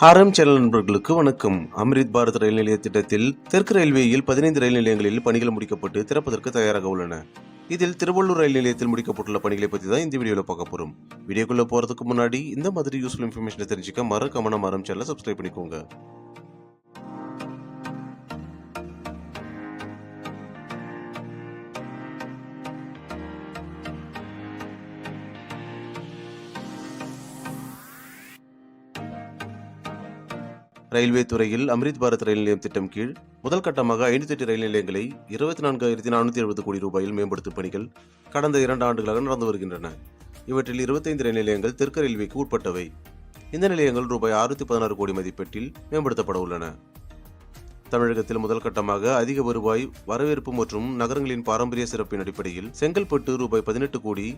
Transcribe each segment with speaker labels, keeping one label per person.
Speaker 1: ஹாரம் channel நண்பர்களுக்கு வணக்கம். அம்ரித் பாரத் ரயில் நிலைய திட்டத்தில் தெற்கு ரயில்வேயில் பதினைந்து ரயில் நிலையங்களில் பணிகள் முடிக்கப்பட்டு திறப்பதற்கு தயாராக உள்ளன. இதில் திருவள்ளூர் ரயில் நிலையத்தில் முடிக்கப்பட்டுள்ள பணிகளை பற்றி தான் இந்த வீடியோவில் பார்க்க போறோம். வீடியோக்குள்ள போறதுக்கு முன்னாடி இந்த மாதிரி யூஸ்ஃபுல் இன்ஃபர்மேஷனை தெரிஞ்சுக்க மறக்காம நம்ம ஆரம் சேனலை சப்ஸ்கிரைப் பண்ணிக்கோங்க. ரயில்வே துறையில் அம்ரித் பாரத் ரயில் நிலையம் திட்டம் கீழ் முதல் கட்டமாக ஐநூத்தி எட்டு ரயில் நிலையங்களை இருபத்தி நான்காயிரத்தி நானூற்றி எழுபது கோடி ரூபாயில் மேம்படுத்தும் பணிகள் கடந்த இரண்டு ஆண்டுகளாக நடந்து வருகின்றன. இவற்றில் இருபத்தைந்து ரயில் நிலையங்கள் தெற்கு ரயில்வேக்கு உட்பட்டவை. இந்த நிலையங்கள் ரூபாய் ஆறுநூத்தி பதினாறு கோடி மதிப்பீட்டில் மேம்படுத்தப்பட உள்ளன. தமிழகத்தில் முதல் கட்டமாக அதிக வருவாய் வரவேற்பு மற்றும் நகரங்களின் பாரம்பரிய சிறப்பின் அடிப்படையில் செங்கல்பட்டு ரூபாய் பதினெட்டு கோடி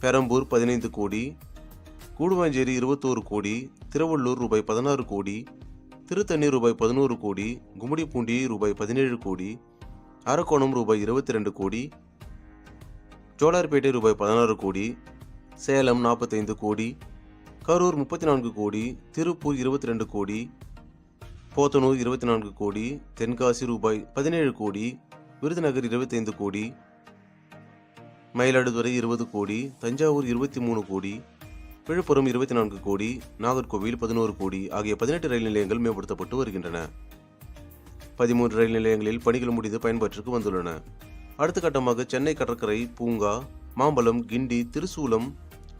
Speaker 1: பெரம்பூர் பதினைந்து கோடி கூடுவாஞ்சேரி இருபத்தோரு கோடி திருவள்ளூர் ரூபாய் பதினாறு கோடி திருத்தணி ரூபாய் பதினோரு கோடி கும்மிடிப்பூண்டி ரூபாய் பதினேழு கோடி அரக்கோணம் ரூபாய் இருபத்தி ரெண்டு கோடி ஜோலார்பேட்டை ரூபாய் பதினாறு கோடி சேலம் நாற்பத்தைந்து கோடி கரூர் முப்பத்தி நான்கு கோடி திருப்பூர் இருபத்தி ரெண்டு கோடி போத்தனூர் இருபத்தி நான்கு கோடி தென்காசி ரூபாய் பதினேழு கோடி விருதுநகர் இருபத்தைந்து கோடி மயிலாடுதுறை இருபது கோடி தஞ்சாவூர் இருபத்தி மூணு கோடி விழுப்புரம் இருபத்தி நான்கு கோடி நாகர்கோவில் பதினோரு கோடி ஆகிய பதினெட்டு ரயில் நிலையங்கள் மேம்படுத்தப்பட்டு வருகின்றன. பதிமூன்று ரயில் நிலையங்களில் பணிகள் முடிந்து பயன்பாட்டிற்கு வந்துள்ளன. அடுத்த கட்டமாக சென்னை கடற்கரை பூங்கா மாம்பலம் கிண்டி திருசூலம்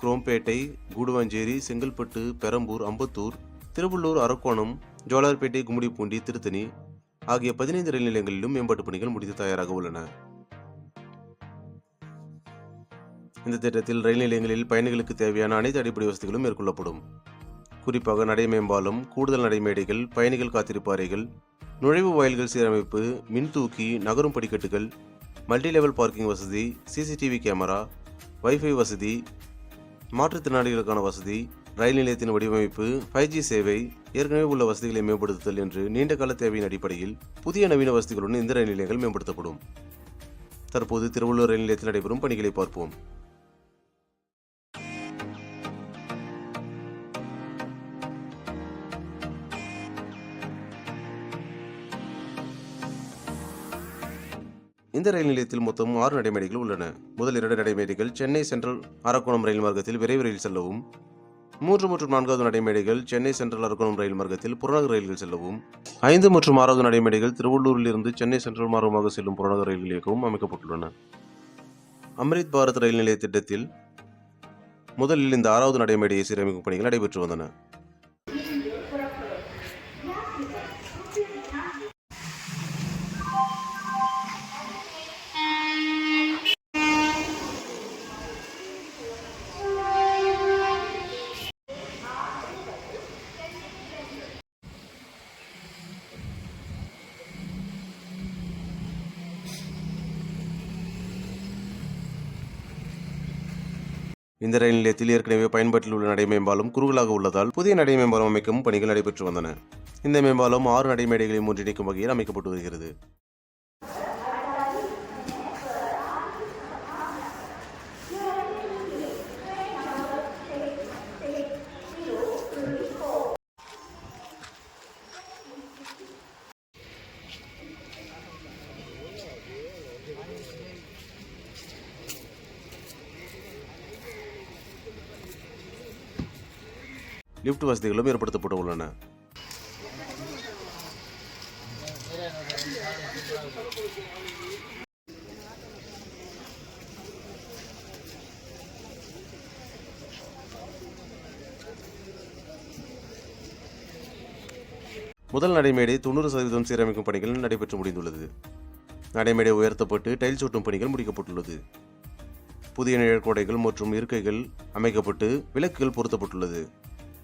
Speaker 1: குரோம்பேட்டை கூடுவாஞ்சேரி செங்கல்பட்டு பெரம்பூர் அம்பத்தூர் திருவள்ளூர் அரக்கோணம் ஜோலார்பேட்டை கும்மிடிப்பூண்டி திருத்தணி ஆகிய பதினைந்து ரயில் நிலையங்களிலும் மேம்பாட்டு பணிகள் முடித்து தயாராக உள்ளன. இந்த திட்டத்தில் ரயில் நிலையங்களில் பயணிகளுக்கு தேவையான அனைத்து அடிப்படை வசதிகளும் மேற்கொள்ளப்படும். குறிப்பாக நடை மேம்பாலம் கூடுதல் நடைமேடைகள் பயணிகள் காத்திருப்பாறைகள் நுழைவு வாயில்கள் சீரமைப்பு மின்தூக்கி நகரும் படிக்கட்டுகள் மல்டி லெவல் பார்க்கிங் வசதி சிசிடிவி கேமரா வைஃபை வசதி மாற்றுத்திறனாளிகளுக்கான வசதி ரயில் நிலையத்தின் வடிவமைப்பு ஃபைவ் ஜி சேவை ஏற்கனவே உள்ள வசதிகளை மேம்படுத்துதல் என்று நீண்டகால தேவையின் அடிப்படையில் புதிய நவீன வசதிகளுடன் இந்த ரயில் நிலையங்கள் மேம்படுத்தப்படும். தற்போது திருவள்ளூர் ரயில் நிலையத்தில் நடைபெறும் பணிகளை பார்ப்போம். இந்த ரயில் நிலையத்தில் மொத்தம் ஆறு நடைமேடைகள் உள்ளன. முதல் இரண்டு நடைமேடைகள் சென்னை சென்ட்ரல் அரக்கோணம் ரயில் மார்க்கத்தில் விரைவு ரயில் செல்லவும் மூன்று மற்றும் நான்காவது நடைமேடைகள் சென்னை சென்ட்ரல் அரக்கோணம் ரயில் மார்க்கத்தில் புறநகர் ரயில்கள் செல்லவும் ஐந்து மற்றும் ஆறாவது நடைமேடைகள் திருவள்ளூரில் இருந்து சென்னை சென்ட்ரல் மார்க்கமாக செல்லும் புறநகர் ரயில்கள் இயக்கவும் அமைக்கப்பட்டுள்ளன. அம்ரித் பாரத் ரயில் நிலைய திட்டத்தில் முதலில் இந்த ஆறாவது நடைமேடையை சீரமைக்கும் பணிகள் நடைபெற்று வந்தன. இந்த ரயில் நிலையத்தில் ஏற்கனவே பயன்பாட்டில் உள்ள நடைமேம்பாலம் குறுகலாக உள்ளதால் புதிய நடைமேம்பாலம் அமைக்கும் பணிகள் நடைபெற்று வந்தன. இந்த மேம்பாலம் ஆறு நடைமேடைகளையும் ஒன்றிணைக்கும் வகையில் அமைக்கப்பட்டு வருகிறது. லிஃப்ட் வசதிகளும் ஏற்படுத்தப்பட்டு உள்ளன முதல் நடைமேடை தொண்ணூறு சதவீதம் சீரமைக்கும் பணிகள் நடைபெற்று முடிந்துள்ளது. நடைமேடை உயர்த்தப்பட்டு டைல் சூட்டும் பணிகள் முடிக்கப்பட்டுள்ளது. புதிய நிழற்கோடைகள் மற்றும் இருக்கைகள் அமைக்கப்பட்டு விளக்குகள் பொருத்தப்பட்டுள்ளது.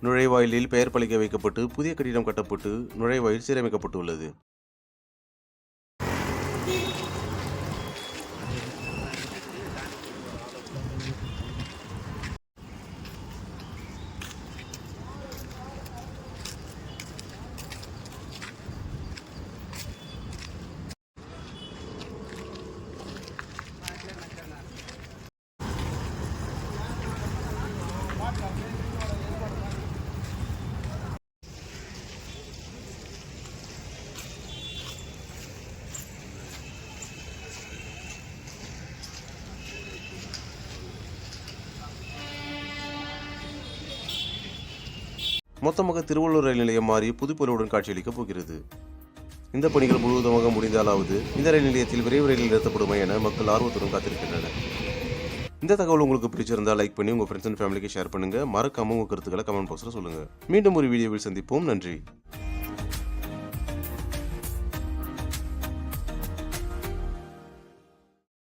Speaker 1: நுழைவாயிலில் பெயர் பலிக்க வைக்கப்பட்டு புதிய கட்டிடம் கட்டப்பட்டு நுழைவாயில் சீரமைக்கப்பட்டுள்ளது. மொத்தமாக திருவள்ளூர் ரயில் நிலையம் மாறி புதுப்பொலிவுடன் காட்சியளிக்கப் போகிறது. இந்த பணிகள் முழுவதுமாக முடிந்தாலாவது இந்த ரயில் நிலையத்தில் விரைவு ரயில் நிறுத்தப்படுமா என மக்கள் ஆர்வத்துடன் காத்திருக்கின்றனர். இந்த தகவல் உங்களுக்கு பிடிச்சிருந்தால் லைக் பண்ணி உங்கள் ஃப்ரெண்ட்ஸ் அண்ட் ஃபேமிலிக்கு ஷேர் பண்ணுங்கள் மறக்காம உங்கள் கருத்துக்களை கமெண்ட் பாக்ஸில் சொல்லுங்கள் மீண்டும் ஒரு வீடியோவில் சந்திப்போம். நன்றி.